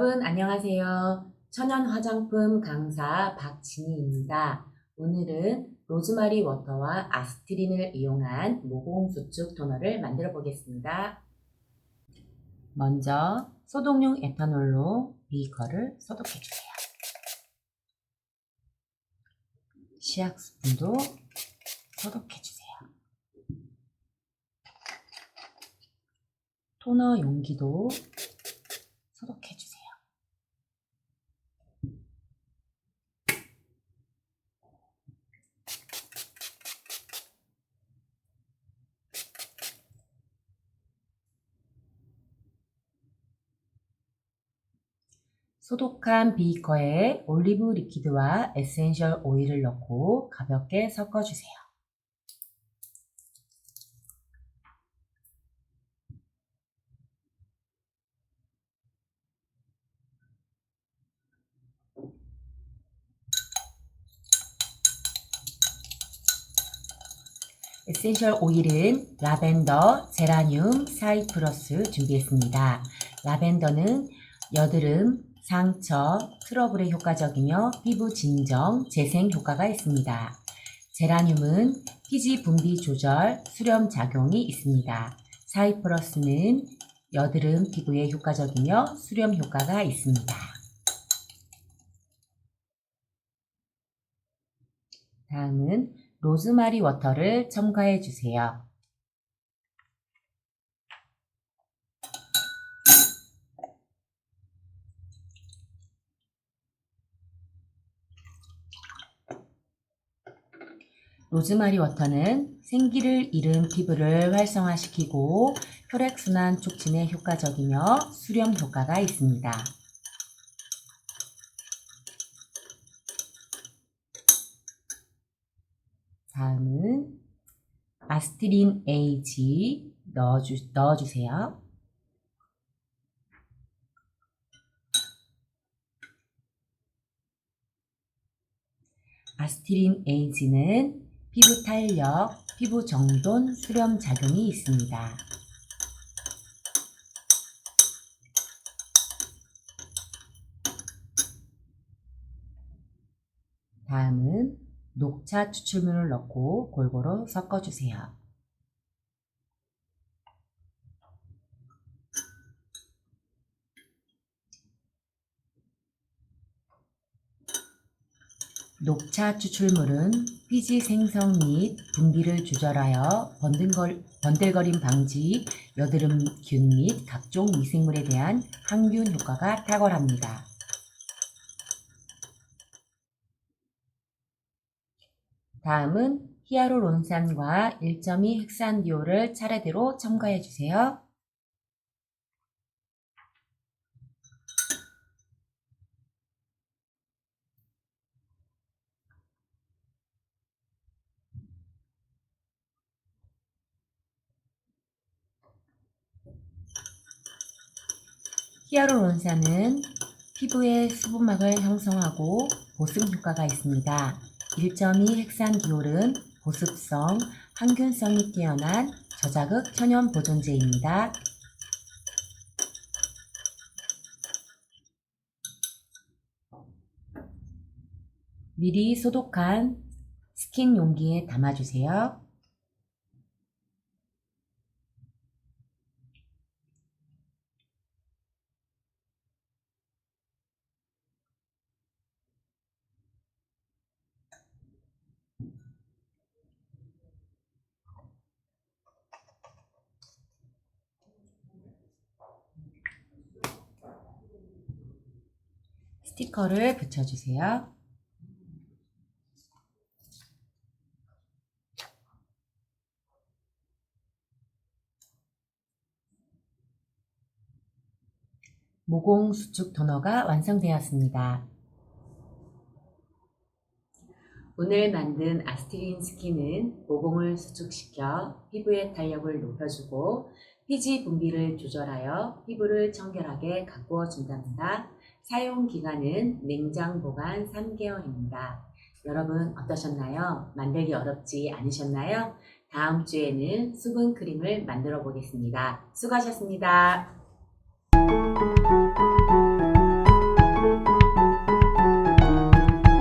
여러분 안녕하세요. 천연 화장품 강사 박진희입니다. 오늘은 로즈마리 워터와 아스트린을 이용한 모공 수축 토너를 만들어 보겠습니다. 먼저 소독용 에탄올로 비커를 소독해 주세요. 시약 스푼도 소독해 주세요. 토너 용기도 소독해 주세요. 소독한 비커에 올리브 리퀴드와 에센셜 오일을 넣고 가볍게 섞어주세요. 에센셜 오일은 라벤더, 제라늄, 사이프러스 준비했습니다. 라벤더는 여드름, 상처, 트러블에 효과적이며 피부 진정, 재생 효과가 있습니다. 제라늄은 피지 분비 조절, 수렴 작용이 있습니다. 사이프러스는 여드름 피부에 효과적이며 수렴 효과가 있습니다. 다음은 로즈마리 워터를 첨가해 주세요. 로즈마리 워터는 생기를 잃은 피부를 활성화시키고 혈액순환 촉진에 효과적이며 수렴 효과가 있습니다. 다음은 아스트린 AG 넣어주, 넣어주세요. 아스트린 AG는 피부 탄력, 피부 정돈, 수렴 작용이 있습니다. 다음은 녹차 추출물을 넣고 골고루 섞어주세요. 녹차 추출물은 피지 생성 및 분비를 조절하여 번들걸, 번들거림 방지, 여드름균 및 각종 미생물에 대한 항균 효과가 탁월합니다. 다음은 히아루론산과 1.2 헥산디올을 차례대로 첨가해 주세요. 히아루론산은 피부의 수분막을 형성하고 보습 효과가 있습니다. 1.2 헥산디올은 보습성, 항균성이 뛰어난 저자극 천연 보존제입니다. 미리 소독한 스킨 용기에 담아주세요. 스티커를 붙여주세요. 모공 수축 토너가 완성되었습니다. 오늘 만든 아스트린 스킨은 모공을 수축시켜 피부의 탄력을 높여주고 피지 분비를 조절하여 피부를 청결하게 가꾸어 준답니다. 사용 기간은 냉장 보관 3개월입니다. 여러분 어떠셨나요? 만들기 어렵지 않으셨나요? 다음 주에는 수분 크림을 만들어 보겠습니다. 수고하셨습니다.